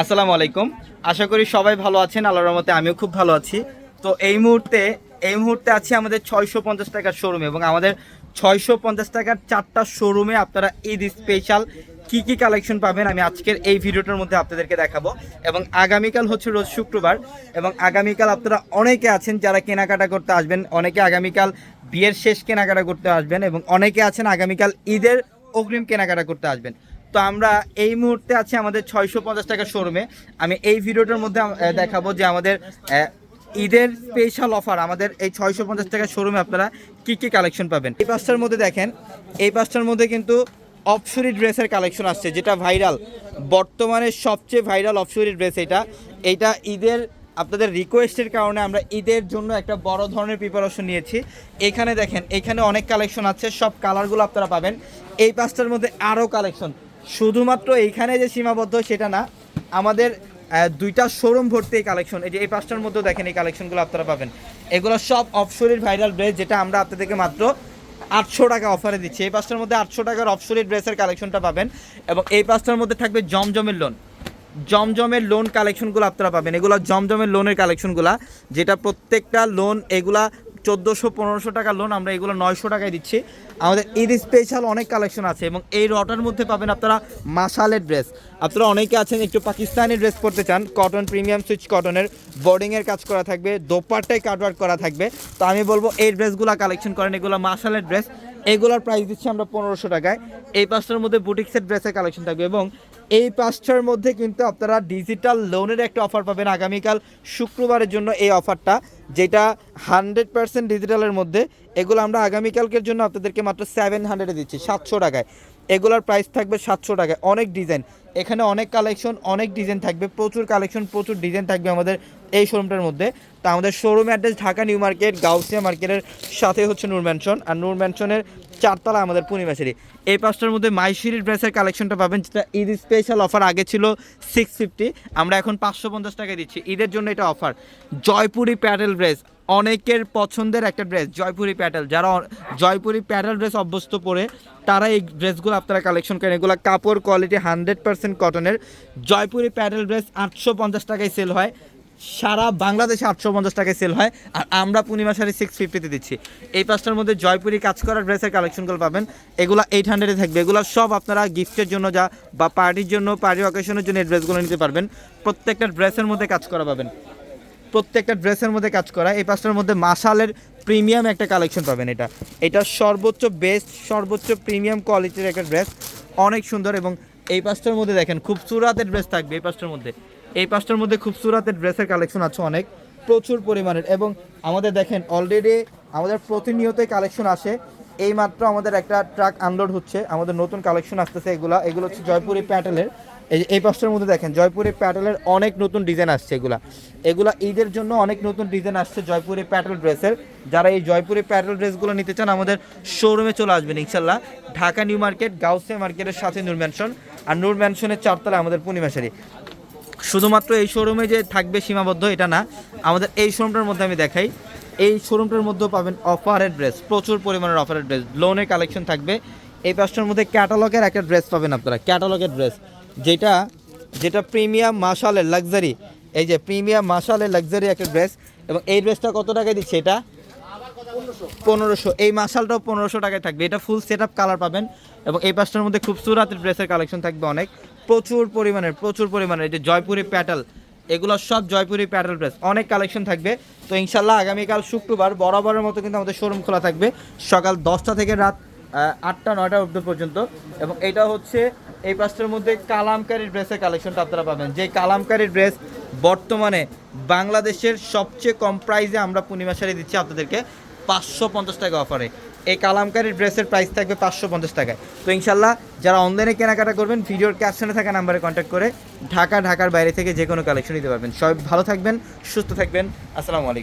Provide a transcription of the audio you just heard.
আসসালামু আলাইকুম। আশা করি সবাই ভালো আছেন, আল্লাহর রহমতে আমিও খুব ভালো আছি। তো এই মুহূর্তে এই মুহূর্তে আছি আমাদের ছয়শো পঞ্চাশ টাকার শোরুমে এবং আমাদের ছয়শো পঞ্চাশ টাকার চারটা শোরুমে আপনারা ঈদ স্পেশাল কি কি কালেকশন পাবেন আমি আজকের এই ভিডিওটার মধ্যে আপনাদেরকে দেখাবো। এবং আগামীকাল হচ্ছে রোজ শুক্রবার এবং আগামীকাল আপনারা অনেকে আছেন যারা কেনাকাটা করতে আসবেন, অনেকে আগামীকাল বিয়ের শেষ কেনাকাটা করতে আসবেন এবং অনেকে আছেন আগামীকাল ঈদের অগ্রিম কেনাকাটা করতে আসবেন। তো আমরা এই মুহূর্তে আছি আমাদের ছয়শো পঞ্চাশ টাকা শোরুমে। আমি এই ভিডিওটার মধ্যে দেখাবো যে আমাদের ঈদের স্পেশাল অফার আমাদের এই ছয়শো পঞ্চাশ টাকা শোরুমে আপনারা কি কি কালেকশন পাবেন। এই পাঁচটার মধ্যে দেখেন, এই পাঁচটার মধ্যে কিন্তু অপসরি ড্রেসের কালেকশন আসছে, যেটা ভাইরাল বর্তমানে সবচেয়ে ভাইরাল অপসরি ড্রেস এটা। এইটা ঈদের, আপনাদের রিকোয়েস্টের কারণে আমরা ঈদের জন্য একটা বড় ধরনের প্রিপারেশন নিয়েছি। এখানে দেখেন, এখানে অনেক কালেকশন আছে, সব কালারগুলো আপনারা পাবেন। এই পাঁচটার মধ্যে আরও কালেকশন শুধুমাত্র এইখানে যে সীমাবদ্ধ সেটা না, আমাদের দুইটা শোরুম ভর্তি এই কালেকশন এই যে এই পাঁচটার মধ্যেও দেখেন এই কালেকশনগুলো আপনারা পাবেন। এগুলো সব অপসরির ভাইরাল ড্রেস যেটা আমরা আপনাদেরকে মাত্র আটশো টাকা অফারে দিচ্ছি। এই পাঁচটার মধ্যে আটশো টাকার অপসরির ড্রেসের কালেকশনটা পাবেন এবং এই পাঁচটার মধ্যে থাকবে জমজমের লোন জমজমের লোন কালেকশনগুলো আপনারা পাবেন। এগুলো জমজমের লোনের কালেকশনগুলো যেটা প্রত্যেকটা লোন এগুলা চোদ্দোশো, পনেরোশো টাকার লোন আমরা এগুলো নয়শো টাকায় দিচ্ছি। আমাদের ঈদ স্পেশাল অনেক কালেকশন আছে এবং এই রটার মধ্যে পাবেন আপনারা মাসালের ড্রেস আপনারা অনেকে আছেন একটু পাকিস্তানি ড্রেস পরতে চান কটন প্রিমিয়াম সুইচ কটনের বোর্ডিংয়ের কাজ করা থাকবে দোপারটাই কাটওয়ার্ক করা থাকবে। তো আমি বলব এই ড্রেসগুলো কালেকশন করেন, এগুলো মাসালের ড্রেস এগুলোর প্রাইস দিচ্ছি আমরা পনেরোশো টাকায়। এই পাঁচটার মধ্যে বুটিক্সের ড্রেসের কালেকশন থাকবে এবং এই পাঁচটার মধ্যে কিন্তু আপনারা ডিজিটাল লোনের একটা অফার পাবেন আগামীকাল শুক্রবারের জন্য এই অফারটা যেটা হান্ড্রেড পার্সেন্ট ডিজিটালের মধ্যে। এগুলো আমরা আগামীকালকের জন্য আপনাদেরকে মাত্র সেভেন হান্ড্রেডে দিচ্ছি, সাতশো টাকায়। এগুলোর প্রাইস থাকবে সাতশো টাকায়। অনেক ডিজাইন এখানে অনেক কালেকশন অনেক ডিজাইন থাকবে, প্রচুর কালেকশন প্রচুর ডিজাইন থাকবে আমাদের এই শোরুমটার মধ্যে। তা আমাদের showroom address Dhaka New Market, Gausia মার্কেটের সাথে হচ্ছে নূর ম্যানশন। আর নূর ম্যানশনের চারতলা আমাদের পূর্ণিমাশারি এই পাঁচটার মধ্যে মাইশিরির ড্রেসের কালেকশনটা পাবেন, যেটা ঈদ স্পেশাল অফার আগে ছিল সিক্স ফিফটি আমরা এখন পাঁচশো পঞ্চাশ টাকায় দিচ্ছি। ঈদের জন্য এটা অফার জয়পুরি প্যাডেল ড্রেস অনেকের পছন্দের একটা ড্রেস জয়পুরি প্যাটেল। যারা জয়পুরি প্যাটেল ড্রেস অভ্যস্ত পরে, তারা এই ড্রেসগুলো আপনারা কালেকশন করেন। এগুলো কাপড় কোয়ালিটি হান্ড্রেড পার্সেন্ট কটনের জয়পুরি প্যাটেল ড্রেস আটশো পঞ্চাশ টাকায় সেল হয়। সারা বাংলাদেশে আটশো পঞ্চাশ টাকায় সেল হয় আর আমরা পূর্ণিমা শাড়ি সিক্স ফিফটিতে দিচ্ছি। এই পাঁচটার মধ্যে জয়পুরি কাজ করা ড্রেসের কালেকশনগুলো পাবেন। এগুলো এইট হান্ড্রেডে থাকবে। এগুলো সব আপনারা গিফটের জন্য যা বা পার্টির জন্য পার্টি অকেশনের জন্য এই ড্রেসগুলো নিতে পারবেন। প্রত্যেকটা ড্রেসের মধ্যে কাজ করা পাবেন। প্রত্যেকটা ড্রেসের মধ্যে কাজ করা। এই পাঁচটার মধ্যে মাসালের প্রিমিয়াম একটা কালেকশন পাবেন এটা। এটা সর্বোচ্চ বেস্ট সর্বোচ্চ প্রিমিয়াম কোয়ালিটির একটা ড্রেস অনেক সুন্দর এবং এই পাঁচটার মধ্যে দেখেন, খুব সুরাতের ড্রেস থাকবে এই পাঁচটার মধ্যে। এই পাঁচটার মধ্যে খুব সুরাতের ড্রেসের কালেকশন আছে অনেক, প্রচুর পরিমাণের এবং আমাদের দেখেন অলরেডি আমাদের প্রতিনিয়তই কালেকশন আসে। এই মাত্র আমাদের একটা ট্রাক আনলোড হচ্ছে, আমাদের নতুন কালেকশন আসতেছে এগুলা, এগুলো হচ্ছে জয়পুরি প্যাটেলের। এই এই পাঁচটার মধ্যে দেখেন, জয়পুরি প্যাটেলের অনেক নতুন ডিজাইন আসছে এগুলা। এগুলা ঈদের জন্য অনেক নতুন ডিজাইন আসছে জয়পুরি প্যাটেল ড্রেসের যারা এই জয়পুরি প্যাটেল ড্রেসগুলো নিতে চান, আমাদের শোরুমে চলে আসবেন ইনশাল্লাহ। ঢাকা নিউ মার্কেট, গাউসিয়া মার্কেটের সাথে ম্যানশন আর নূর ম্যানশনের চারতলা আমাদের পূর্ণিমাশারি শুধুমাত্র এই শোরুমে যে থাকবে সীমাবদ্ধ, এটা না, আমাদের এই শোরুমটার মধ্যে আমি দেখাই। এই শোরুমটার মধ্যেও পাবেন অফারের ড্রেস প্রচুর পরিমাণের অফারের ড্রেস লোনের কালেকশন থাকবে। এই পাঁচটার মধ্যে ক্যাটালগের একটা ড্রেস পাবেন আপনারা ক্যাটালগের ড্রেস যেটা যেটা প্রিমিয়াম মাসালের লাক্সারি এই যে প্রিমিয়াম মাসালের লাক্সারি একটা ড্রেস এবং এই ড্রেসটা কত টাকায় দিচ্ছে এটা? পনেরোশো। এই মাসালটাও পনেরোশো টাকায় থাকবে। এটা ফুল সেট আপ কালার পাবেন। এবং এই পাঁচটার মধ্যে খুব সুরাতের ড্রেসের কালেকশন থাকবে অনেক। প্রচুর পরিমাণের প্রচুর পরিমাণের। এই যে জয়পুরি প্যাটেল এগুলো সব জয়পুরি প্যাটেল ড্রেস অনেক কালেকশন থাকবে। তো ইনশাল্লাহ আগামীকাল শুক্রবার বরাবরের মতো কিন্তু আমাদের শোরুম খোলা থাকবে। সকাল দশটা থেকে রাত আটটা, নয়টা অব্দি পর্যন্ত। এবং এটা হচ্ছে এই পাঁচটার মধ্যে কালামকারী ড্রেসের কালেকশনটা আপনারা পাবেন। যে কালামকারী ড্রেস বর্তমানে বাংলাদেশের সবচেয়ে কম প্রাইসে আমরা পূর্ণিমা শাড়ি দিচ্ছি আপনাদেরকে। পাঁচশো পঞ্চাশ টাকা অফারে। এই কালামকারীর ড্রেসের প্রাইস থাকবে পাঁচশো পঞ্চাশ টাকায়। তো ইনশাল্লাহ যারা অনলাইনে কেনাকাটা করবেন, ভিডিওর ক্যাপশনে থাকা নাম্বারে কন্ট্যাক্ট করে ঢাকা, ঢাকার বাইরে থেকে যে কোনো কালেকশন নিতে পারবেন। সবাই ভালো থাকবেন, সুস্থ থাকবেন। আসসালামু আলাইকুম।